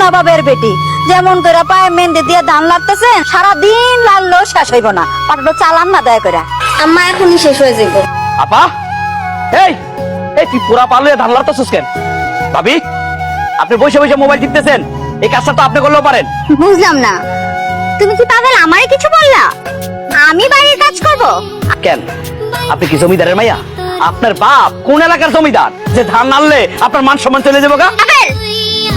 নবাবের বেটি। যেমন করে পায়ে মেহেন্দি দিয়ে ধান লাগতেছেন সারাদিন লাললেও শেষ হইব না। পাটাটা চালান না দয়া করে। আম্মা এখনই শেষ হয়ে যাব আপা! এই এই তুই পুরা পালে ধান লাগাতেছিস কেন? ভাবি আপনি বসে বসে মোবাইল টিপতেছেন। এই কাজটা তো আপনি করলেও পারেন। বুঝলাম না। তুমি কি পাগল? আমারে কিছু বললা? আমি বাড়ির কাজ করব। কেন? আপনি কি জমিদারের মাইয়া? আপনার বাপ কোন এলাকার জমিদার? যে ধান নাড়লে আপনার মান সম্মান চলে যাব গা?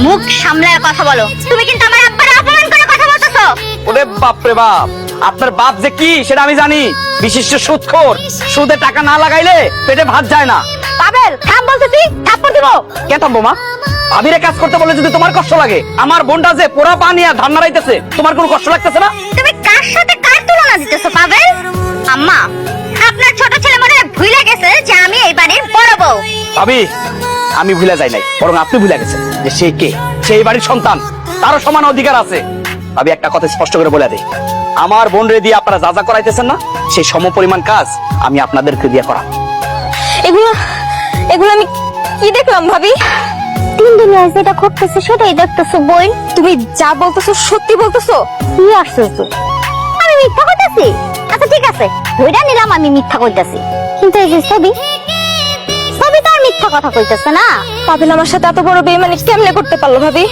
মুখ সামলায় কথা বলো। তুমি কিন্তু আমার আব্বার অপমান করে কথা বলতেছো। ওরে বাপ রে বাপ আপনার বাপ যে কি সেটা আমি জানি। বিশিষ্ট সুদখোর সুদে টাকা না লাগাইলে পেটে ভাত যায় না। পাবেল থাম বলতেছি থাপ্পড় দিব। কে থামবো মা? ভাবিরে কাজ করতে বলে যদি তোমার কষ্ট লাগে আমার বোনটা যে পোড়া পা নিয়ে ধান নাড়াইতেছে তোমার কোনো কষ্ট লাগতেছে না? তুমি কার সাথে কার তুলনা দিতেছো পাবেল আম্মা আপনার ছোট ছেলে মনে ভুলে গেছে যে আমি এই বাড়ির বড় বউ। ভাবি আমি ভুলে যাই নাই বরং আপনি ভুলে গেছেন যে সে কে? সেই বাড়ির সন্তান তারও সমান অধিকার আছে। ভাবি একটা কথা স্পষ্ট করে বলে দিই। আমার বোন রে দিয়ে আপনারা যা যা করাইতেছেন না সেই সম পরিমাণ কাজ আমি আপনাদেরকে দিয়ে করা এগুলো এগুলো আমি কি দেখলাম ভাবি? তিন দিনে যেটা ঘটতেছে সেটাই দেখতেছো বই তুমি যা বলতেছো সত্যি বলতেছো? কি আশ্চর্য। আমি মিথ্যা কইতাছি। আচ্ছা ঠিক আছে ধইরা নিলাম আমি মিথ্যা কইতাছি। কিন্তু এই যে ছবি মিথ্যা কথা কইতেছে না? পাবেল আমার সাথে এত বড় বেইমানি কেমনে করতে পারল ভাবি?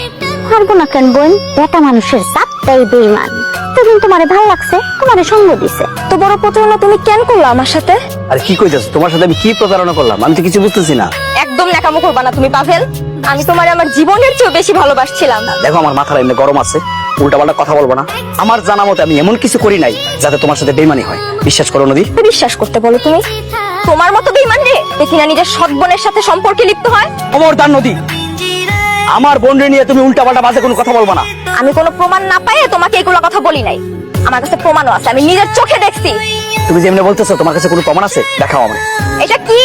পারব না কেন বোন? বেটা মানুষের চাপটাই বেইমান। সেদিন তোমারে ভালো লাগছে তোমারে সঙ্গ দিছে। তো বড় প্রতারণা তুমি কেন করল আমার সাথে? আর কি কইতেছ? তোমার সাথে আমি কি প্রতারণা করলাম? আমি তো কিছু বুঝতেছি না। একদম ন্যাকামো করবা না তুমি পাভেল। আমি তোমার আমার জীবনের চেয়েও বেশি ভালোবাসছিলাম। দেখো আমার মাথার এমনি গরম আছে। উল্টাপাল্টা কথা বলব না। আমার জানা মতে আমি এমন কিছু করি নাই যাতে তোমার সাথে বেমানি হয়। বিশ্বাস করো নদী। বিশ্বাস করতে বলো তুমি। তোমার মতো বেইমান রে দেখি না নিজের সৎ বোনের সাথে সম্পর্কে লিপ্ত হয়? খবরদার নদী। আমার বোন রে নিয়ে তুমি উল্টাপাল্টা বাজে কোনো কথা বলব না। আমি কোনো প্রমাণ না পাইয়ে তোমাকে এগুলো কথা বলি নাই। আমার কাছে প্রমাণও আছে আমি নিজের চোখে দেখছি। তুমি যেমনি বলতেছো তোমার কাছে কোনো প্রমাণ আছে? দেখাও আমার এটা কি?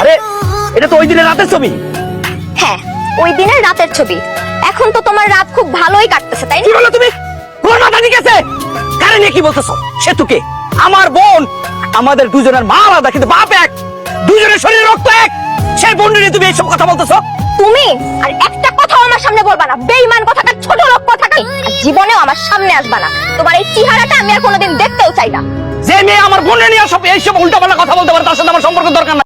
আরে এটা তো ওই দিনের রাতের ছবি। হ্যাঁ ওই দিনের রাতের ছবি। এখন তো তোমার রাত খুব ভালোই কাটতেছে তাই না? কি বলো তুমি? তোমার মাথা ঠিক আছে? কারে নিয়ে কি বলতেছো? সে তুকে আমার বোন আমাদের দুজনের মা আলাদা কিন্তু বাপ এক। দুজনের শরীরে রক্ত এক। সেই বোন নিয়ে তুমি এইসব কথা বলতেছো? তুমি? আর একটা কথা আমার সামনে বলবা না। বেইমান কথাটা ছোট লোক কথাটা জীবনেও আমার সামনে আসবা না। তোমার এই চেহারাটা আমি আর কোনোদিন দেখতেও চাই না। যে মেয়ে আমার বোনের নিয়ে সব এইসব উল্টাপাল্টা কথা বলতে পারে তার সাথে আমার সম্পর্ক দরকার নাই।